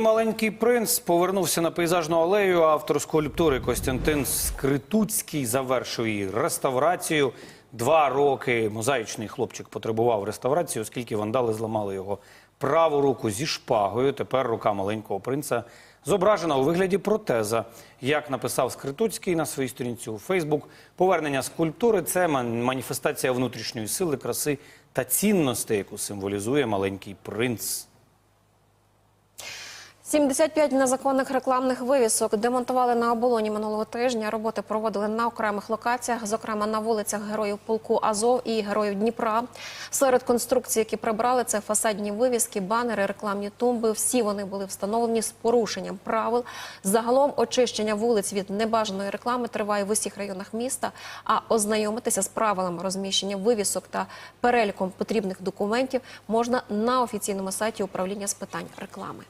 Маленький принц повернувся на пейзажну алею. Автор скульптури Костянтин Скритуцький завершив її реставрацію. Два роки мозаїчний хлопчик потребував реставрації, оскільки вандали зламали його праву руку зі шпагою. Тепер рука маленького принца зображена у вигляді протеза. Як написав Скритуцький на своїй сторінці у Фейсбук, повернення скульптури це маніфестація внутрішньої сили, краси та цінностей, яку символізує маленький принц. 75 незаконних рекламних вивісок демонтували на оболоні минулого тижня. Роботи проводили на окремих локаціях, зокрема на вулицях Героїв полку Азов і Героїв Дніпра. Серед конструкцій, які прибрали, це фасадні вивіски, банери, рекламні тумби. Всі вони були встановлені з порушенням правил. Загалом очищення вулиць від небажаної реклами триває в усіх районах міста. А ознайомитися з правилами розміщення вивісок та переліком потрібних документів можна на офіційному сайті управління з питань реклами.